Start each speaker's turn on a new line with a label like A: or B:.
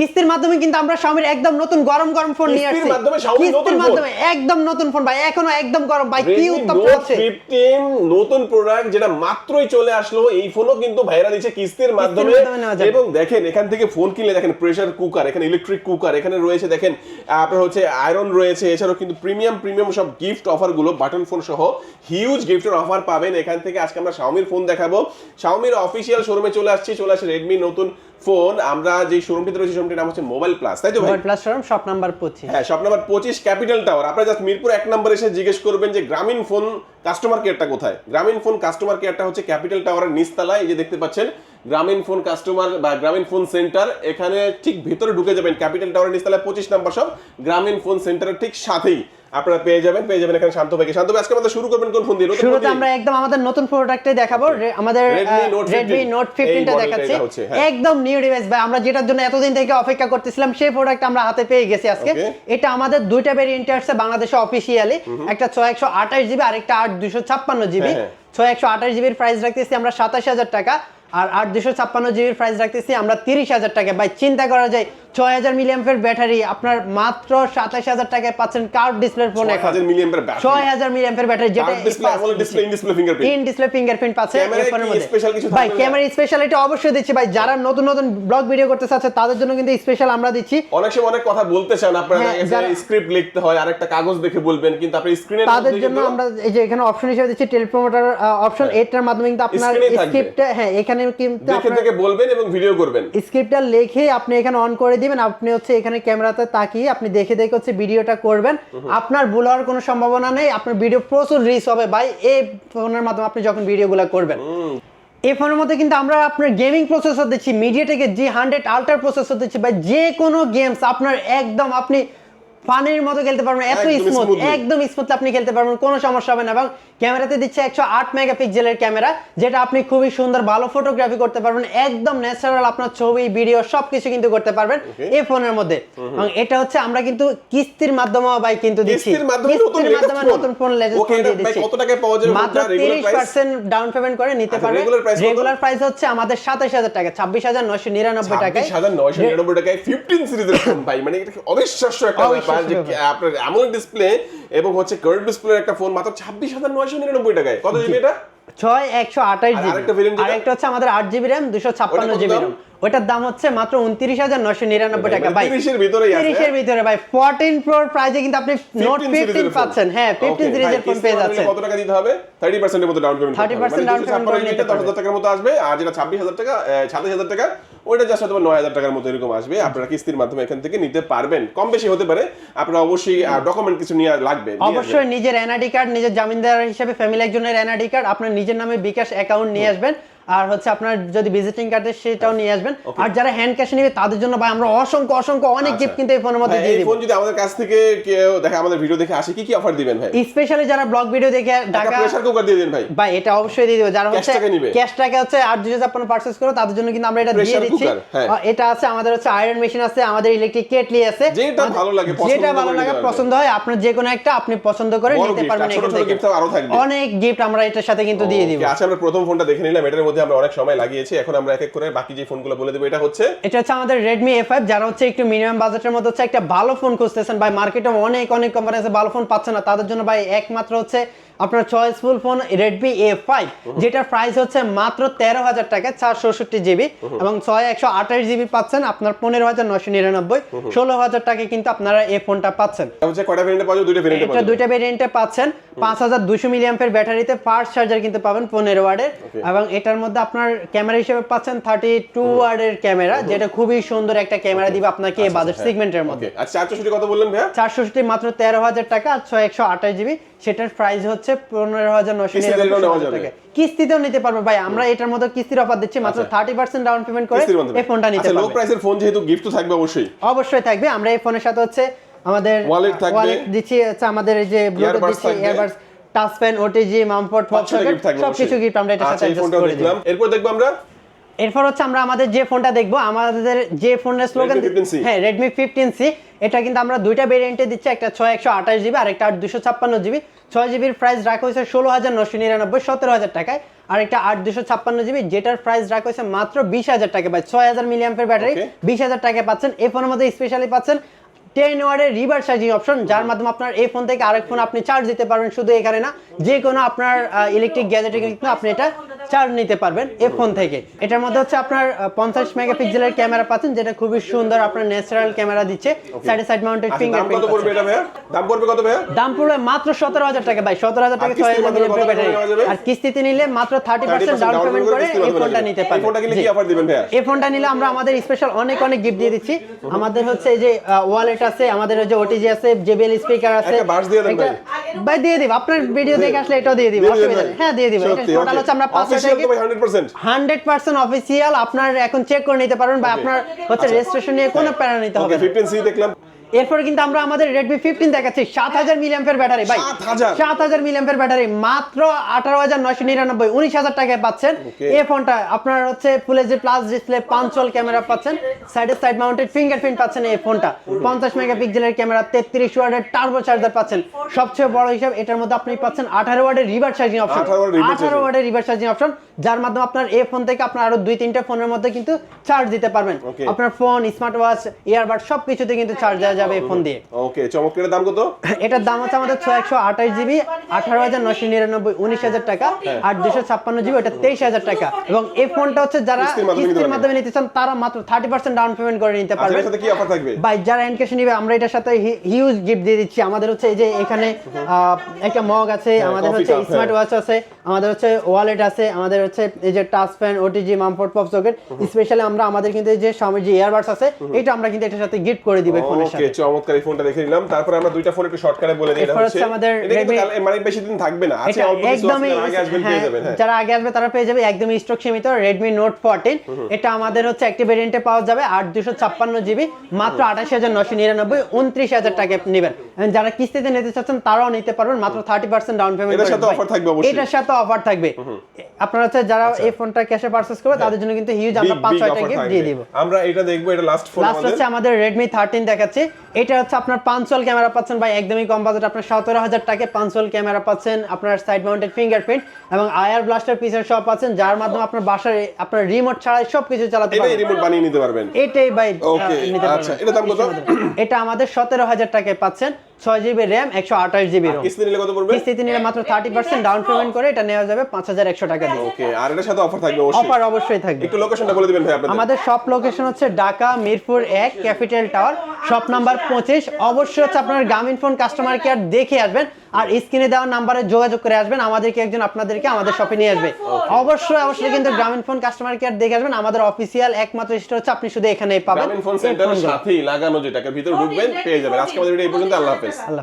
A: কিস্তির মাধ্যমে কিন্তু আমরা Xiaomi-র একদম নতুন গরম গরম ফোন নিয়ে আসছি। কিস্তির মাধ্যমে একদম নতুন ফোন ভাই এখনও একদম গরম ভাই কি উত্তম চলছে
B: 15 নতুন প্রোডাক্ট যেটা মাত্রই চলে আসলো এই ফোনও কিন্তু ভাইরা দিচ্ছে কিস্তির মাধ্যমে। এবং দেখেন এখান থেকে ফোন কিনলে দেখেন প্রেসার কুকার এখানে ইলেকট্রিক কুকার এখানে রয়েছে দেখেন আপনার হচ্ছে আয়রন রয়েছে এছাড়াও কিন্তু প্রিমিয়াম প্রিমিয়াম সব গিফট অফারগুলো বাটন ফোন সহ হিউজ গিফটের অফার পাবেন। এখান থেকে আজকে আমরা শাওমির ফোন দেখাবো। শাওমির অফিসিয়াল শোরুমে চলে আসছি চলে আসছে রেডমি নতুন ফোন আমরা যে শোরুমটিতে রয়েছে শোরুমটির নাম হচ্ছে মোবাইল প্লাস তাই তো ভাই?
A: World plus showroom shop number পঁচিশ।
B: হ্যাঁ শপ নাম্বার পঁচিশ ক্যাপিটাল টাওয়ার আপনারা জাস্ট মিরপুর এক নম্বর এসে জিজ্ঞেস করবেন যে গ্রামীণ ফোন কাস্টমার কেয়ারটা কোথায়? গ্রামীণ ফোন কাস্টমার কেয়ারটা হচ্ছে ক্যাপিটাল টাওয়ারের নিচতলায় এই যে দেখতে পাচ্ছেন গ্রামীণ ফোন কাস্টমার বা গ্রামীণ ফোন সেন্টার এখানে ঠিক ভেতরে ঢুকে যাবেন ক্যাপিটাল টাওয়ারের নিচতলায় পঁচিশ নম্বর সব গ্রামীণ ফোন সেন্টারের ঠিক সাথেই। আপনারা পেয়ে যাবেন পেয়ে যাবেন এখানে শান্ত ভাইকে। শান্ত ভাই আজকে আমাদের শুরু করবেন কোন ফোন দিয়ে?
A: শুরুতে আমরা একদম আমাদের নতুন প্রোডাক্টটাই দেখাবো। আমাদের
B: Redmi Note 15
A: রেডমি নোট
B: এই
A: ফিফটিনটা
B: model টা
A: দেখাচ্ছি।
B: এটা হ্যাঁ।
A: একদম নিউ ডিভাইস ভাই। আমরা যেটার জন্য এতদিন থেকে অপেক্ষা করতেছিলাম সেই প্রোডাক্ট আমরা হাতে পেয়ে গেছি আজকে। এটা আমাদের দুইটা ভেরিয়েন্টে আসছে বাংলাদেশে অফিসিয়ালি একটা ছয় একশো আঠাশ জিবি আর একটা আট দুশো ছাপ্পান্ন জিবি
B: হ্যাঁ,
A: ছয় একশো আঠাশ জিবির প্রাইস রাখতেছি আমরা সাতাশ হাজার টাকা। আর আট দুশো ছাপ্পান্ন জিবির প্রাইস রাখতেছি আমরা তিরিশ হাজার টাকা। ভাই চিন্তা করা যায় ছয় হাজার মিলিয়ামের ব্যাটারি আপনার মাত্র সাতাশ হাজার টাকায় পাচ্ছেন কার্ভ ডিসপ্লের ফোন এখন। ছয় হাজার মিলিয়ামের ব্যাটারি। যেটা
B: display display in display fingerprint
A: in display fingerprint পাচ্ছে ভাই? ক্যামেরা স্পেশালিটি অবশ্যই দিচ্ছি। ভাই যারা নতুন নতুন ব্লগ ভিডিও করতে চাচ্ছে তাদের জন্য কিন্তু স্পেশাল আমরা দিচ্ছি।
B: অনেক সময় অনেক কথা বলতে চান আপনারা
A: হ্যাঁ,
B: স্ক্রিপ্ট লিখতে হয় আরেকটা কাগজ দেখে বলবেন কিন্তু আপনি স্ক্রিনের
A: তাদের জন্য আমরা এই যে এখানে অপশন হিসেবে দিচ্ছি টেলিপ্রোমোটার অপশন এটার মাধ্যমে কিন্তু আপনার। স্ক্রিপ্টে হ্যাঁ এখানে কিন্তু
B: দেখে দেখে বলবেন এবং ভিডিও করবেন।
A: স্ক্রিপ্টটা লিখে আপনি এখানে অন করে দিবেন আপনি হচ্ছে এখানে ক্যামেরাতে তাকিয়ে আপনি দেখে দেখে হচ্ছে ভিডিওটা করবেন। আপনার ভুল হওয়ার কোনো সম্ভাবনা নেই আপনার ভিডিও প্রচুর রিচ হবে ভাই এই ফোনের মাধ্যমে আপনি যখন ভিডিওগুলো করবেন। এই ফোনের মধ্যে কিন্তু আমরা আপনার গেমিং প্রসেসর দিচ্ছি মিডিয়া মিডিয়াটেকের জি হান্ড্রেড আল্ট্রা প্রসেসর দিচ্ছি বা যে কোনো গেমস আপনার একদম আপনি ফানের মতো খেলতে পারবেন এত স্মুথ একদম স্মুথ আপনি খেলতে পারবেন কোনো সমস্যা হবে না। এবং ক্যামেরাতে দিচ্ছে একশো আট মেগাপিক্সেলের ক্যামেরা যেটা আপনি খুবই সুন্দর ভালো ফটোগ্রাফি করতে পারবেন একদম ন্যাচারাল আপনার ছবি ভিডিও সবকিছু কিন্তু করতে পারবেন এই ফোনের মধ্যে। এবং এটা হচ্ছে আমরা কিন্তু কিস্তির মাধ্যমে ভাই কিন্তু দিচ্ছি।
B: কিস্তির মাধ্যমে নতুন
A: ফোন
B: Okay,
A: ফোন দিয়ে দিচ্ছি।
B: কত টাকায় পাওয়া যাবে
A: মাত্র
B: ফোনটা? Regular
A: তিরিশ পার্সেন্ট ডাউন পেমেন্ট করে নিতে
B: আচ্ছা,
A: পারবেন? রেগুলার প্রাইস হচ্ছে আমাদের সাতাশ হাজার টাকা ছাব্বিশ হাজার নয়শো নিরানব্বই টাকায়।
B: ছাব্বিশ হাজার নয়শো নিরানব্বই টাকায় ফিফটিন সিরিজের ফোন ভাই মানে এটা অবিশ্বাস্য একটা যে আপনার অ্যামোলেড ডিসপ্লে এবং হচ্ছে কার্ভ ডিসপ্লে একটা ফোন মাত্র ছাব্বিশ হাজার নয়শো নিরানব্বই টাকায়। কত জিবি এটা?
A: ছয় একশো আঠাশ জিবি
B: আরেকটা
A: হচ্ছে আমাদের আট জিবি র্যাম দুশো ছাপ্পান্ন জিবি র্যাম ওটার দাম হচ্ছে মাত্র উনত্রিশ হাজার নশো নিরানব্বই টাকা। ভাই
B: তিরিশের ভিতরেই আছে।
A: তিরিশের ভিতরে ভাই। ফোরটিন প্রোর প্রাইজে কিন্তু আপনি নোট ফিফটিন পাচ্ছেন। হ্যাঁ ফিফটিন সিরিজের ফোন পেয়ে যাচ্ছেন।
B: কত টাকা দিতে হবে? থার্টি পার্সেন্টের মতো ডাউন পেমেন্ট
A: 30% down payment করে নিতে
B: দশ হাজার টাকার মতো আসবে। আর যেটা ছাব্বিশ হাজার টাকা সাতাশ হাজার টাকা ওইটা জাস্ট হয়তো নয় হাজার টাকার মতো এরকম আসবে। আপনারা কিস্তির মাধ্যমে এখান থেকে নিতে পারবেন। কম বেশি হতে পারে। আপনারা অবশ্যই ডকুমেন্ট কিছু নিয়ে লাগবে।
A: অবশ্যই নিজের এনআইডি কার্ড নিজের জামিনদার হিসেবে ফ্যামিলি একজনের এনআইডি কার্ড আপনার নিজের নামে বিকাশ অ্যাকাউন্ট নিয়ে আসবেন। আর হচ্ছে আপনার যদি ভিজিটিং কার্ড সেটাও নিয়ে আসবেন। আর যারা হ্যান্ড ক্যাশ নেবে তাদের জন্য ভাই আমরা অসংখ্য অসংখ্য অনেক গিফট কিন্তু এই ফোনের মধ্যে দিয়ে দিব।
B: ফোন যদি আমাদের কাছ থেকে কেউ দেখে আমাদের ভিডিও দেখে আসে কি কি অফার দিবেন ভাই?
A: স্পেশালি যারা ব্লগ ভিডিও দেখে ঢাকা
B: প্রেসার কুকার দিয়ে দিন ভাই।
A: ভাই এটা অবশ্যই দিয়ে দিবে। যারা হচ্ছে
B: টাকা নিবে।
A: ক্যাশ টাকা হচ্ছে আট দুশো ছাপ্পান্ন পার্চেস করে তাদের জন্য কিন্তু আমরা এটা দিয়ে দিচ্ছি।
B: হ্যাঁ।
A: এটা আছে আমাদের হচ্ছে আয়রন মেশিন আছে আমাদের ইলেকট্রিক কেটলি আছে।
B: যেটা ভালো লাগে, পছন্দ
A: যেটা ভালো লাগে পছন্দ হয় আপনার যে কোনো একটা আপনি পছন্দ করে নিতে পারবেন
B: আর আরও।
A: অনেক গিফট আমরা এটার সাথে কিন্তু দিয়ে দিব।
B: আচ্ছা আমরা প্রথম ফোনটা দেখে নিলাম এটার মধ্যে আমরা অনেক সময় লাগিয়েছি। এখন আমরা এক এক করে বাকি যে ফোনগুলো বলে দেবো, এটা হচ্ছে
A: এটা হচ্ছে আমাদের এ ফাইভ যারা হচ্ছে একটু মিনিমাম বাজেটের মধ্যে হচ্ছে একটা ভালো ফোন খুঁজতেছেন। ভাই মার্কেটে অনেক অনেক কোম্পানি আছে, ভালো ফোন পাচ্ছে না। তাদের জন্য ভাই, একমাত্র হচ্ছে আপনার choiceful phone Redmi A five যেটার প্রাইস হচ্ছে মাত্র তেরো হাজার টাকা চার চৌষট্টি জিবি এবং ছয় একশো আঠাশ জিবি পাচ্ছেন আপনার পনেরো হাজার নয়শো নিরানব্বই ষোলো হাজার টাকা কিন্তু আপনারা এই ফোনটা পাচ্ছেন।
B: এটা দুইটা ভেরিয়েন্টে
A: পাচ্ছেন। পাঁচ হাজার দুশো মিলিয়াম্পের ব্যাটারিতে ফাস্ট চার্জার কিন্তু পাবেন পনেরো ওয়ার্ডের এবং এটার মধ্যে আপনার ক্যামেরা হিসেবে পাচ্ছেন থার্টি টু ওয়ার্ডের ক্যামেরা যেটা খুবই সুন্দর একটা ক্যামেরা দিবে আপনাকে এই বাজেট সেগমেন্টের মধ্যে।
B: ওকে। আচ্ছা চারশো কত বললেন ভাইয়া?
A: চারশোটি মাত্র তেরো হাজার টাকা আর ছয় একশো আঠাশ জিবি সেটার প্রাইস হচ্ছে পনেরো হাজার টাকা। কিস্তিতেও নিতে পারবে। ভাই আমরা এটার মতো কিস্তির অফার দিচ্ছি মাত্র থার্টি পার্সেন্ট ডাউন পেমেন্ট করে এই ফোনটা নিতে
B: আচ্ছা লো প্রাইসের ফোন যেহেতু গিফট থাকবে অবশ্যই।
A: অবশ্যই থাকবে। আমরা এই ফোনের সাথে হচ্ছে আমাদের
B: ওয়ালেট থাকবে।
A: ওয়ালেট দিচ্ছি হচ্ছে আমাদের এই যে ব্লুটুথ দিচ্ছি। ইয়ারবাডস টাচ পেন ওটিজি মামপট সব কিছু গিফট আমরা এটার
B: আচ্ছা
A: সাথে অ্যাডজাস্ট করে দিই।
B: এরপর দেখব আমরা
A: এরপর হচ্ছে আমরা আমাদের যে ফোনটা দেখব আমাদের যে ফোনের স্লোগান হ্যাঁ রেডমি ফিফটিন সি এটা কিন্তু আমরা দুইটা ভেরিয়েন্টে দিচ্ছি একটা ছয় একশো আঠাশ জিবি আর একটা আট দুশো ছাপ্পান্ন জিবি। ছয় জিবির প্রাইস রাখা হয়েছে ষোলো হাজার নশো নিরানব্বই সতেরো হাজার টাকায়। আর একটা আট দুশো ছাপ্পান্ন জিবি যেটার প্রাইস রাখা হয়েছে মাত্র বিশ হাজার টাকা পাই ছয় হাজার মিলিয়ামের ব্যাটারি বিশ হাজার টাকায় পাচ্ছেন। এই ফোনের মধ্যে স্পেশালি পাচ্ছেন টেন ওয়ার্ডের রিভার চার্জিং অপশন যার মাধ্যমে আপনার এই ফোন থেকে আরেক ফোন আপনি চার্জ দিতে পারবেন শুধু এখানে না। যে কোনো আপনার ইলেকট্রিক গ্যাজেটে কিন্তু আপনি এটা চার্জ নিতে পারবেন এই ফোন থেকে। এটার মধ্যে হচ্ছে আপনার পঞ্চাশ মেগাপিক্সেলের ক্যামেরা পাচ্ছেন যেটা খুবই সুন্দর আপনার ন্যাচারাল ক্যামেরা দিচ্ছে। সাইডে সাইড মাউন্টেড
B: পড়বে
A: ফিঙ্গারপ্রিন্ট
B: দাম পড়বে কত ভাইয়া?
A: দাম পড়বে মাত্র সতেরো হাজার টাকা ভাই সতেরো হাজার টাকা ছয় হাজার ব্যাটারি? আর কিস্তিতে নিলে মাত্র থার্টি
B: 30%
A: পার্সেন্ট ডাউন পেমেন্ট করে এই ফোনটা। নিতে
B: এই
A: পারবেন।
B: ফোনটা কিনলে কি অফার দিবেন ভাইয়া?
A: এই ফোনটা নিলে আমরা আমাদের স্পেশাল অনেক অনেক গিফট দিয়ে দিচ্ছি। আমাদের হচ্ছে এই যে ওয়ালেট আছে আমাদের হচ্ছে ওটিজি আছে জেবিএল স্পিকার আছে।
B: একটা বাস দিয়ে দেন ভাই।
A: ভাই দিয়ে দিব। আপনার ভিডিও দেখে আসলে এটাও দিয়ে দিব হ্যাঁ দিয়ে দিব। টোটাল হচ্ছে আমরা পাঁচ
B: Official তো ভাই 100%
A: হান্ড্রেড পার্সেন্ট অফিসিয়াল আপনার এখন চেক করে নিতে পারেন বা আপনার হচ্ছে রেজিস্ট্রেশন নিয়ে কোনো প্যারা নিতে হবে
B: ওকে
A: না।
B: 15C দেখলাম।
A: এরপরে কিন্তু আমরা আমাদের রেডমি ফিফটিন দেখাচ্ছি। সাত হাজার মিলিয়ামের ব্যাটারি ভাই। সাত হাজার? মিলিয়ামের ব্যাটারি মাত্র আঠারো হাজার নয়শো নিরানব্বই উনিশ হাজার টাকায় পাচ্ছেন. এই ফোনটা আপনার হচ্ছে ফুল এইচডি প্লাস ডিসপ্লে পাঁচল ক্যামেরা পাচ্ছেন। সাইডে সাইড মাউন্টেড ফিঙ্গারপ্রিন্ট পাচ্ছেন এই ফোনটা। পঞ্চাশ মেগাপিক্সেলের ক্যামেরা তেত্রিশ ওয়ার্ডের টার্বো চার্জার পাচ্ছেন। সবচেয়ে বড় হিসাব এটার মধ্যে আপনি পাচ্ছেন আঠারো ওয়ার্ডের reverse charging option
B: 18 watt reverse
A: আঠারো ওয়ার্ডের রিভার চার্জিং অপশন যার মাধ্যমে আপনার এই ফোন থেকে আপনার আরও দুই তিনটা ফোনের মধ্যে কিন্তু চার্জ দিতে পারবেন। আপনার ফোন স্মার্ট ওয়াচ ইয়ারবাড সবকিছুতে কিন্তু চার্জ দেওয়া যাবে এই ফোন দিয়ে
B: ওকে চমৎকার দাম কত
A: এটার দাম হচ্ছে আমাদের ছয় একশো আঠাশ জিবি আঠারো হাজার নশো নিরানব্বই উনিশ হাজার টাকা
B: হ্যাঁ।
A: আর দুশো ছাপ্পান্ন জিবি ওটা তেইশ হাজার টাকা। এবং এই ফোনটা হচ্ছে যারা
B: কিস্তির মাধ্যমে নিতে
A: চান তারা মাত্র থার্টি পার্সেন্ট ডাউন পেমেন্ট করে নিতে
B: আচ্ছা
A: পারবে। ভাই যারা এনকেশ নিবে আমরা এটার সাথে হিউজ গিফট দিয়ে দিচ্ছি। আমাদের হচ্ছে এই যে এখানে একটা মগ আছে আমাদের হচ্ছে
B: হ্যাঁ।
A: স্মার্ট ওয়াচ আছে আমাদের হচ্ছে ওয়ালেট আছে আমাদের হচ্ছে এই যে টাচ ফ্যান ওটিজি মামফোর্ড পপ সকেট স্পেশালি আমরা আমাদের কিন্তু এই যে Xiaomi যে ইয়ারবাডস আছে এটা আমরা কিন্তু এটার সাথে গিফট করে দিব ফোনের সাথে।
B: চমৎকার এই ফোনটা দেখে নিলাম। তারপর আমরা দুইটা ফোন একটু শর্টকাটে বলে দিই এটা হচ্ছে
A: আমাদের
B: এটা
A: Redmi-
B: মানে বেশি দিন থাকবে না। আছে অল্প কিছু আগে আসবেন পেয়ে
A: হ্যাঁ,
B: যাবেন হ্যাঁ।
A: যারা আগে আসবে তারা পেয়ে যাবে একদমই স্টক সীমিত রেডমি নোট ফোরটিন এটা আমাদের হচ্ছে একটি ভেরিয়েন্টে পাওয়া যাবে আট দুশো ছাপ্পান্ন জিবি মাত্র আঠাশ হাজার নশো নিরানব্বই উনত্রিশ হাজার টাকা নেবেন। যারা কিস্তিতে নিতে চাচ্ছেন তারাও নিতে পারবেন মাত্র থার্টি পার্সেন্ট ডাউন পেমেন্ট
B: এটার সাথে offer থাকবে অবশ্যই।
A: এটার সাথে অফার থাকবে। আপনারা হচ্ছে যারা এই ফোনটা ক্যাশে পারচেজ করবে তাদের জন্য কিন্তু হিউজ আমরা
B: Big,
A: পাঁচ
B: big
A: ছয়টা
B: offer
A: গিফট
B: থাকবে।
A: দিয়ে দিব।
B: আমরা এটা দেখব এটা লাস্ট ফোন
A: লাস্ট
B: আমাদের।
A: হচ্ছে আমাদের রেডমি থার্টিন দেখাচ্ছি। এটা হচ্ছে আপনার পাঁচল ক্যামেরা পাচ্ছেন ভাই একদমই কম বাজেট আপনার সতেরো হাজার টাকায় পাঁচল ক্যামেরা পাচ্ছেন আপনার সাইড মাউন্টেড ফিঙ্গারপ্রিন্ট এবং আয়ার ব্লাস্টার পিসের সব পাচ্ছেন যার মাধ্যমে আপনার বাসার আপনার রিমোট ছাড়াই সবকিছু চালাতে পারবেন
B: রিমোট বানিয়ে নিতে পারবেন
A: এটাই ভাই।
B: আচ্ছা, এটা দাম কত?
A: এটা আমাদের সতেরো হাজার টাকায় পাচ্ছেন ছয় জিবি র্যাম একশো আঠাশ জিবি রোম
B: কিস্তি নিলে কত পড়বে?
A: কিস্তিতে নিলে মাত্র থার্টি পার্সেন্ট ডাউন পেমেন্ট করে এটা নেওয়া যাবে পাঁচ হাজার একশো টাকা দিয়ে।
B: ওকে আর এটার সাথে অফার থাকবে
A: অফার অবশ্যই থাকবে।
B: একটু লোকেশনটা বলে দিবেন ভাই আপনাদের।
A: আমাদের শপ লোকেশন হচ্ছে ঢাকা মিরপুর এক ক্যাপিটাল টাওয়ার শপ নাম্বার পঁচিশ। অবশ্যই হচ্ছে আপনার গ্রামীণ ফোন কাস্টমার কেয়ার দেখে আসবেন। আর স্ক্রিনে দেওয়া নাম্বারে যোগাযোগ করে আসবেন। আমাদেরকে একজন আপনাদেরকে আমাদের শপে নিয়ে আসবে। অবশ্যই অবশ্যই কিন্তু গ্রামীণ ফোন কাস্টমার কেয়ার দেখে আসবেন। আমাদের অফিসিয়াল একমাত্র স্টোর হচ্ছে আপনি শুধু এখানেই পাবেন।
B: গ্রামীণ ফোন সেন্টারের সাথেই লাগানো যেটাকে ভিতরে ঢুকবেন পেয়ে যাবেন। আজকে আমাদের এই পর্যন্ত। আল্লাহ হাফেজ
A: আল্লাহ